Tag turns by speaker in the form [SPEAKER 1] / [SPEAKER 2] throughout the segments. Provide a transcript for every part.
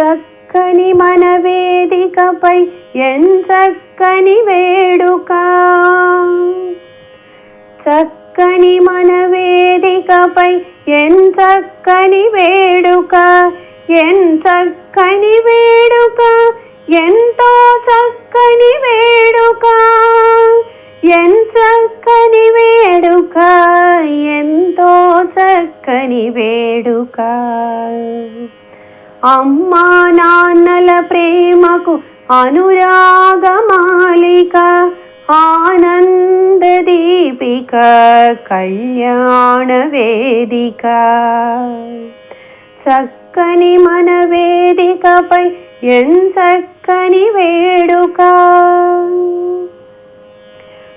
[SPEAKER 1] చక్కని మన వేదికపై ఎంచక్కని వేడుక. చక్కని మన వేదికపై ఎంచక్కని వేడుక. ఎంచక్కని వేడుక ఎంతో చక్కని వేడుక. ఎంచక్కని వేడుక ఎంతో చక్కని వేడుక. అమ్మా నాన్నల ప్రేమకు అనురాగమాలిక ఆనంద దీపిక కళ్యాణ వేదిక. చక్కని మన వేదికపై ఎంచక్కని వేడుక.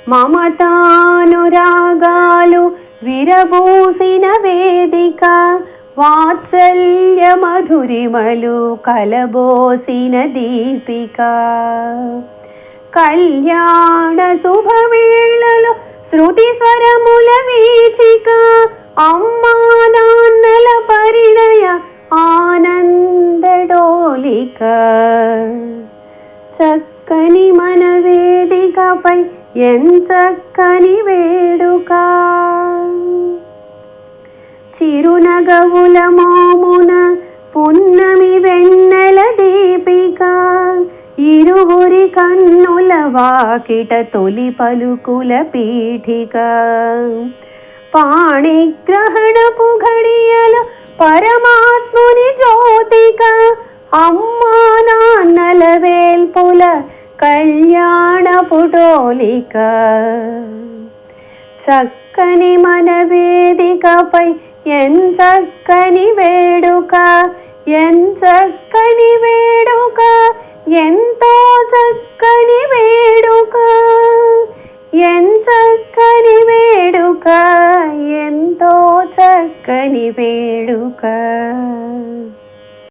[SPEAKER 1] మమతానురాగాలు విరబూసిన వేదిక. వాత్సల్య మధురిమలు కలబోసిన దీపిక. కళ్యాణ శుభవేళలో శృతి స్వరముల వీచిక. అమ్మా నాన్నల పరిణయ ఆనందడోలిక. చక్కని మన వేదికపై ఎంచక్కని వేడుక. చిరునగవుల మోమున పున్నమి వెన్నెల దీపిక ఇరువురి కన్నుల వాకిట తొలి పలుకుల పీఠిక పాణిగ్రహణపు ఘడియల పరమాత్ముని జ్యోతిక అమ్మా నాన్నల వేల్పుల కళ్యాణ పుటోలిక చక్కని మన వేదికపై ఎన్ చక్కని వేడుక ఎన్ చక్కని వేడుక ఎంతో చక్కని వేడుక ఎన్ చక్కని వేడుక ఎంతో చక్కని వేడుక.